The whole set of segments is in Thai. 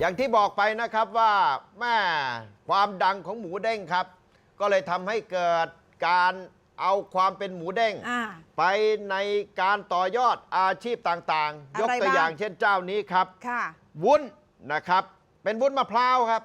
อย่างที่บอกไปนะครับว่าแม่ความดังของหมูเด้งครับ ก็เลยทำให้เกิดการเอาความเป็นหมูเด้ง อ่า ไปในการต่อยอดอาชีพต่างๆ ยกอะไรตัวบ้าง อย่างเช่นเจ้านี้ครับ ค่ะ วุ้นนะครับ เป็นวุ้นมะพร้าวครับ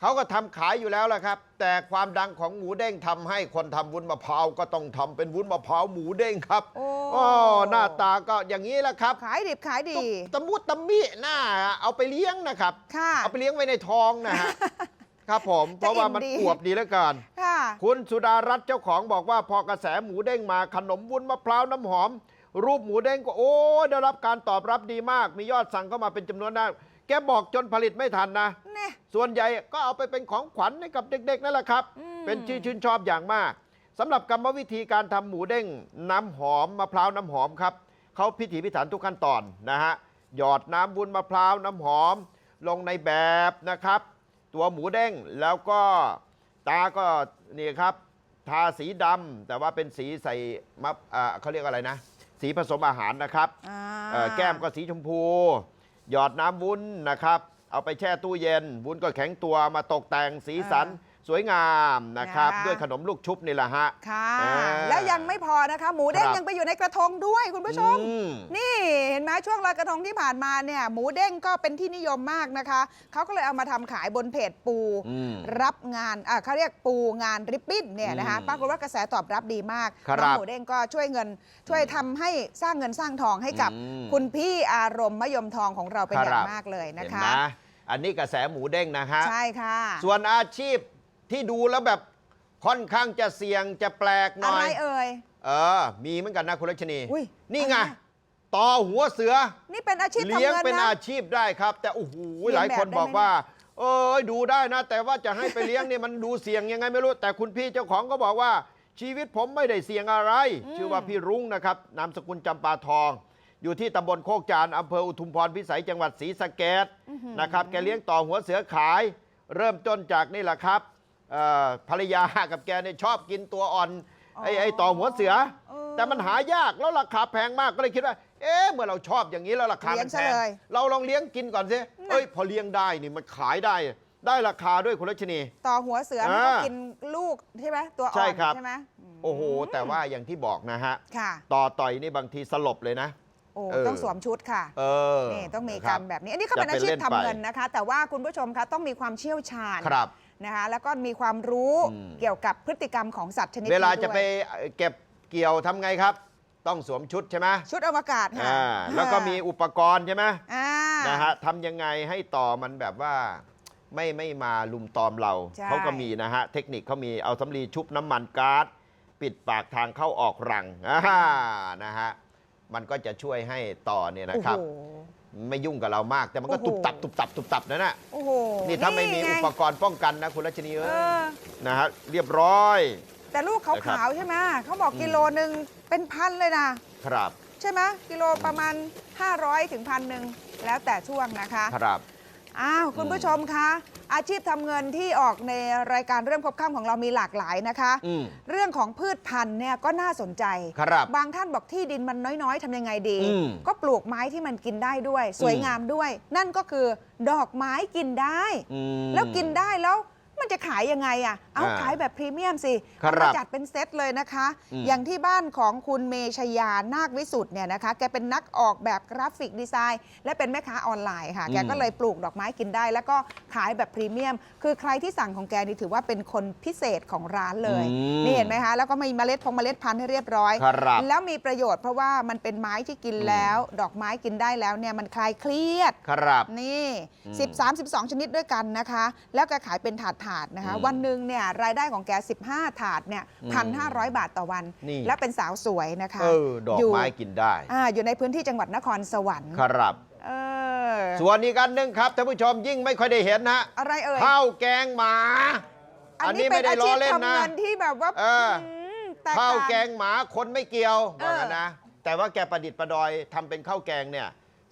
เขาก็ทำขายอยู่แล้วแหละครับ แต่ความดังของหมูเด้งทำให้คนทำวุ้นมะพร้าวก็ต้องทำเป็นวุ้นมะพร้าวหมูเด้งครับโอ้อ๋อหน้าตาก็อย่างนี้แหละครับ ขายดิบขายดีตะมุตะมิหน้าเอาไปเลี้ยงนะครับค่ะเอาไปเลี้ยงไว้ในท้องนะฮะครับผม เพราะว่ามันจะอิ่มดีอวบดีเหลือเกินค่ะคุณสุดารัตน์เจ้าของบอกว่าพอกระแสหมูเด้งมาขนมวุ้นมะพร้าวน้ำหอม รูปหมูเด้งก็โอ้ได้รับการตอบรับดีมาก มียอดสั่งเข้ามาเป็นจำนวนมากแกบอกจนผลิตไม่ทันนะแน่ ส่วนใหญ่ก็เอาไปเป็นของขวัญให้กับเด็กๆนั่นแหละครับอืมเป็นที่ชื่นชอบอย่างมากสำหรับกรรมวิธีการทำหมูเด้งน้ำหอมมะพร้าวน้ำหอมครับเขาพิถีพิถันทุกขั้นตอนนะฮะหยอดน้ำวุ้นมะพร้าวน้ำหอม ลงในแบบนะครับ ตัวหมูเด้งแล้วก็ตาก็นี่ครับทาสีดำแต่ว่าเป็นสีใส่มะอ่าเขาเรียกอะไรนะ สีผสมอาหารนะครับอ่าเอ่อแก้มก็สีชมพู หยอดน้ำวุ้นนะครับ เอาไปแช่ตู้เย็นวุ้นก็แข็งตัวมาตกแต่งสีสัน สวยงามนะครับนะคะด้วยขนมลูกชุบนี่แหละฮะ ค่ะ อ่าแล้วยังไม่พอนะคะ หมูเด้งครับ ยังไปอยู่ในกระทงด้วยคุณผู้ชม อืม นี่เห็นไหมช่วงลอยกระทงที่ผ่านมาเนี่ยหมูเด้งก็เป็นที่นิยมมากนะคะเขาก็เลยเอามาทำขายบนเพจปู อืมรับงานอะเขาเรียกปูงานริบบิ้นเนี่ยนะคะอืมปรากฏว่ากระแสตอบรับดีมากครับน้องหมูเด้งก็ช่วยเงินช่วยทำให้สร้างเงินสร้างทองให้กับอืม คุณพี่อารมณ์มะยมทองของเราเป็นอครัย่างบมากเลยนะเห็นคะ นะอันนี้กระแสหมูเด้งนะฮะ ใช่ค่ะ ส่วนอาชีพ ที่ดูแล้วแบบค่อนข้างจะเสี่ยงจะแปลกหอะน่อไรยเอ่ย เออ มีเหมือนกันนะคุณรัชนีอุ้ยนี่ไงอะไรต่อหัวเสือ นี่เป็นอาชีพทำเลี้ยงเงินเป็นนะ อาชีพได้ครับ แต่โอ้โหเลี้ยงหลายคนแบบได้บอกไหมว่า เอยดูได้นะ แต่ว่าจะให้ไปเลี้ยงเนี่ยมันดูเสี่ยงยังไงไม่รู้ แต่คุณพี่เจ้าของก็บอกว่า ชีวิตผมไม่ได้เสี่ยงอะไร ชื่อว่าพี่รุ้งนะครับนามสกุลจำปาทอง อยู่ที่ตำบลโคกจานอำเภออุทุมพรพิสัยจังหวัดศรีสะเกดนะครับแกเลี้ยงต่อหัวเสือขาย เริ่มต้นจากนี่แหละครับ เอ่อภรรยากับแกเนี่ยชอบกินตัวอ่อนไอ้ไอ้ต่อหัวเสือ เออ แต่มันหายากแล้วราคาแพงมากก็เลยคิดว่า เอ๊ะเมื่อเราชอบอย่างนี้แล้วราคาเลี้มัยงนซะแพงเลย เราลองเลี้ยงกินก่อนสิเอ้ยพอเลี้ยงได้นี่มันขายได้ ได้ราคาด้วยคุณรัชนี ต่อหัวเสือมันก็อ่ากินลูกใช่ไหมตัวอ่ใช่อนครับ ใช่ไหมมโอ้โห แต่ว่าอย่างที่บอกนะฮะ ค่ะ ต่อต่อยนี่บางทีสลบเลยนะ โอ้เออ ต้องสวมชุดค่ะ เออนี่ต้องมีคกาบรแบบนี้ อันนี้ก็เป็นจะอาเป็นชีพเล่นทำไปเงินนะคะ แต่ว่าคุณผู้ชมคะต้องมีความเชี่ยวชาญ ครับ นะคะแล้วก็มีความรู้อืม เกี่ยวกับพฤติกรรมของสัตว์ชนิดเวลานี้จะด้วยไปเก็บเกี่ยวทำไงครับ ต้องสวมชุดใช่ไหมชุดอวกาศค่ะอ่าแล้วก็มีอุปกรณ์ใช่ไหมอ่านะฮะทำยังไงให้ต่อมันแบบว่าไม่ไม่มาลุมตอมเราใช่เขาก็มีนะฮะ เทคนิคเขามีเอาสำลีชุบน้ำมันก๊าซปิดปากทางเข้าออกรังอ่านะฮะมันก็จะช่วยให้ต่อเนี่ยนะครับโอ้โห ไม่ยุ่งกับเรามาก แต่มันก็โอ้โห ตุบตับตุบตับตุบตับนั่นน่ะโอ้โหนี่ถ้าไม่มีงอุปกรณ์ป้องกันนะคุณรัชนีเอเอ้ยอนะฮะเรียบร้อย แต่ลูกนะครับ ขาวๆใช่ไหมเขาบอกอืมกิโลหนึ่งเป็นพันเลยนะ ครับใช่ไหมกิโลประมาณ 500 ถึงพันหนึ่งแล้วแต่ช่วงนะคะ ครับ อ้าวคุณผู้ชมคะอาชีพทำเงินที่ออกในรายการเรื่องพบค่ำของเรามีหลากหลายนะคะ อืม เรื่องของพืชพันธุ์เนี่ยก็น่าสนใจครับบางท่านบอกที่ดินมันน้อยๆทำยังไงดี อืมก็ปลูกไม้ที่มันกินได้ด้วย สวยงามด้วย นั่นก็คือดอกไม้กินได้ อืม แล้วกินได้แล้ว มันจะขายยังไงอะ เอาอ่าขายแบบพรีเมียมสิครับเอามาจัดเป็นเซตเลยนะคะ อืม อย่างที่บ้านของคุณเมชยานาควิสุทธ์เนี่ยนะคะ แกเป็นนักออกแบบกราฟิกดีไซน์ และเป็นแม่ค้าออนไลน์ค่ะ แกก็เลยปลูกดอกไม้กินได้ แล้วก็ขายแบบพรีเมียม คือใครที่สั่งของแกนี่ถือว่าเป็นคนพิเศษของร้านเลย อืม นี่เห็นไหมคะ แล้วก็มีเมล็ดพงเมล็ดพันธุ์ให้เรียบร้อย ครับ แล้วมีประโยชน์เพราะว่ามันเป็นไม้ที่กินแล้ว ดอกไม้กินได้แล้วเนี่ยมันคลายเครียด ครับ นี่ อืม13 12 ชนิดด้วยกันนะคะ แล้วแกขายเป็นถาดถาดๆนะคะอืมวันหนึ่งเนี่ยรายได้ของแก 15 ถาดเนี่ยอืมพันห้าร้อยบาทต่อวันนี่แล้วเป็นสาวสวยนะคะเออดอกยู่ไม้กินได้อ่าอยู่ในพื้นที่จังหวัดนครสวรรค์ครับเออส่วนอีกอันหนึ่งครับท่านผู้ชมยิ่งไม่ค่อยได้เห็นนะอะไรเอ่ยข้าวแกงหมา อันอันนี้นี้เป็ไม่นได้อาล้ชีอพเล่นทำนะเงินที่แบบว่าเออมแตกข้าวต่างแกงหมาคนไม่เกี่ยวเออว่ากันนะแต่ว่าแกประดิษฐ์ประดอยทำเป็นข้าวแกงเนี่ย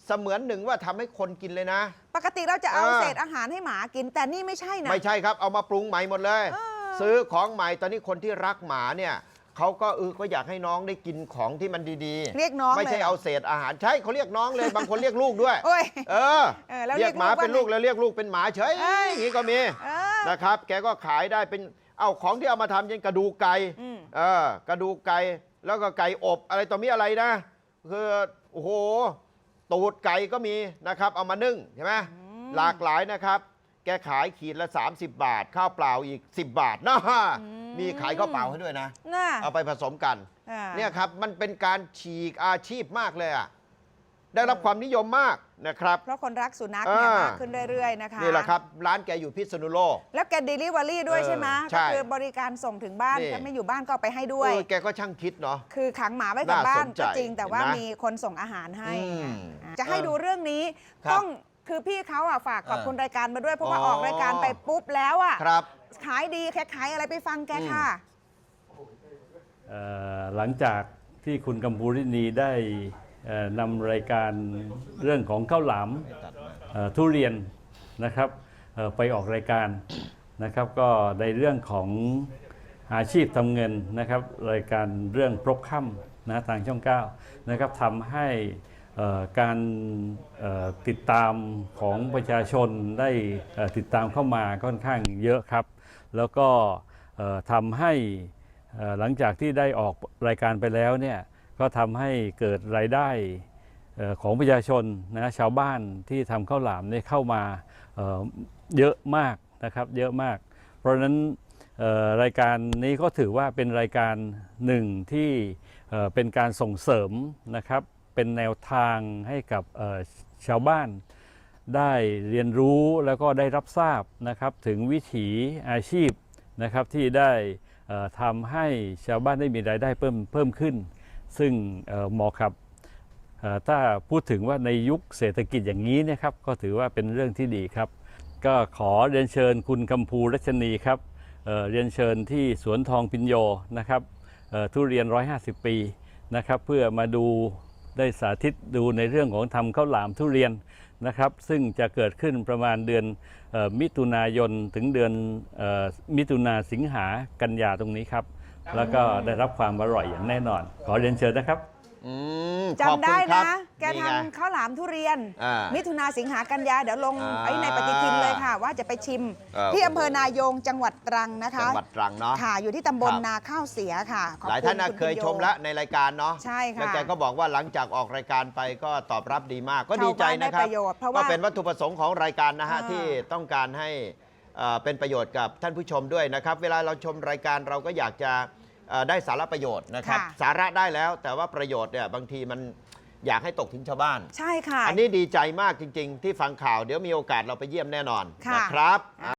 เสมือนหนึ่งว่าทำให้คนกินเลยนะ ปกติเราจะเอาเออเศษอาหารให้หมากิน แต่นี่ไม่ใช่นะไม่ใช่ครับเอามาปรุงใหม่หมดเลยเออซื้อของใหม่ตอนนี้คนที่รักหมาเนี่ยเขาก็เออก็อยากให้น้องได้กินของที่มันดีๆ เรียกน้องไม่ใช่เลยเหรอเอาเศษอาหารใช่เขาเรียกน้องเลยบางคนเรียกลูกด้วยโอ้ยเออเออแล้วเรียกหมาเรียกลูกว่าเป็นลูกแล้วเรียกลูกเป็นหมาเฉยเอ้ยอย่างนี้ก็มีเออนะครับ แกก็ขายได้เป็นเอาของที่เอามาทำเช่นกระดูกไก่อืมเออกระดูกไก่แล้วก็ไก่อบอะไรต่อมีอะไรนะคือโอ้โห ตูดไก่ก็มีนะครับ เอามานึ่งใช่ไหมหลากหลายนะครับ แกขายขีดละ 30 บาท ข้าวเปล่าอีก 10 บาทนะมีขายข้าวเปล่าให้ด้วยนะ น่าเอาไปผสมกันอ่าเนี่ยครับ มันเป็นการฉีกอาชีพมากเลยอะ ได้รับความนิยมมากนะครับ เพราะคนรักสุนัขเนี่ยอ่าม มากขึ้นเรื่อยๆนะคะนี่แหละครับร้านแกอยู่พิษณุโลก แล้วแกเดลิเวอรี่ด้วยเออใช่ไหมใช่ก็คือบริการส่งถึงบ้านนี่ ถ้าไม่อยู่บ้านก็เอาไปให้ด้วย เออแกก็ช่างคิดเนาะ คือขังหมาไว้กับน่าบ้านสนใจก็จริงแต่ว่าเห็นไหมมีคนส่งอาหารให้อืมอะจะให้ดูเรื่องนี้ครับต้องคือพี่เขาอะฝากขอบเออคุณรายการมาด้วยเพราะว่าอ๋อ ออกรายการไปปุ๊บแล้วอะครับ ขายดีแค่ขายอะไรไปฟังแกค่ะ เอ่อหลังจากที่คุณกัมพูรินีได้เอ่อ นำรายการเรื่องของข้าวหลามทุเรียนนะครับไปออกรายการนะครับ ก็ในเรื่องของอาชีพทำเงินนะครับ รายการเรื่องพรบค่ำนะทางช่อง9นะครับทำให้การติดตามของประชาชนได้ติดตามเข้ามาค่อนข้างเยอะครับ แล้วก็ทำให้หลังจากที่ได้ออกรายการไปแล้วเนี่ย ก็ทำให้เกิดรายได้ของประชาชนนะชาวบ้านที่ทำข้าวหลามเนี่ยเข้ามาเเยอะมากนะครับเยอะมาก เพราะฉะนั้นรายการนี้ก็ถือว่าเป็นรายการหนึ่งที่เอ่อเป็นการส่งเสริมนะครับเป็นแนวทางให้กับชาวบ้าน ได้เรียนรู้แล้วก็ได้รับทราบนะครับถึงวิถีอาชีพนะครับที่ได้ทำให้ชาวบ้านได้มีรายได้เพิ่มเพิ่มขึ้น ซึ่งเอ่อเหมาะครับถ้าพูดถึงว่าในยุคเศรษฐกิจอย่างนี้นะครับก็ถือว่าเป็นเรื่องที่ดีครับ ก็ขอเรียนเชิญคุณกัมพูรัชนีครับเเรียนเชิญที่สวนทองพิญโยนะครับทุเรียน 150 ปีนะครับเพื่อมาดูได้สาธิตดูในเรื่องของทำข้าวหลามทุเรียนนะครับ ซึ่งจะเกิดขึ้นประมาณเดือนออมิถุนายนถึงเดือนออมิถุนาสิงหากันยาตรงนี้ครับ แล้วก็ได้รับความอร่อยอย่างแน่นอน ขอเรียนเชิญนะครับอืมขอบจำคุณได้ครับนะแกนี่ทำไงข้าวหลามทุเรียน อ่ามิมิถุนาสิงหากันยา เดี๋ยวลงอ่าไอ้ในปฏิทินเลยค่ะ ว่าจะไปชิม เออ ที่อำเภอนายงจังหวัดตรังนะคะจังหวัดตรังเนาะ ค่ะอยู่ที่ตำบลครับ นาข้าวเสียค่ะขอบหลายคุณท่านน่ะณเคยพิญโชมแล้วในรายการเนาะใช่ค่ะ แล้วแกก็บอกว่าหลังจากออกรายการไปก็ตอบรับดีมากก็ดีใจนะคชาวบ้านได้รับประโยชน์เพราะก็ว่าเป็นวัตถุประสงค์ของรายการนะฮะอ่า ที่ต้องการให้ เอ่อเป็นประโยชน์กับท่านผู้ชมด้วยนะครับ เวลาเราชมรายการเราก็อยากจะเอ่อได้สาระประโยชน์นะครับ ค่ะ สาระได้แล้วแต่ว่าประโยชน์เนี่ยบางทีมันอยากให้ตกถึงชาวบ้าน ใช่ค่ะ อันนี้ดีใจมากจริง ๆ ที่ฟังข่าวเดี๋ยวมีโอกาสเราไปเยี่ยมแน่นอนค่ะ นะครับ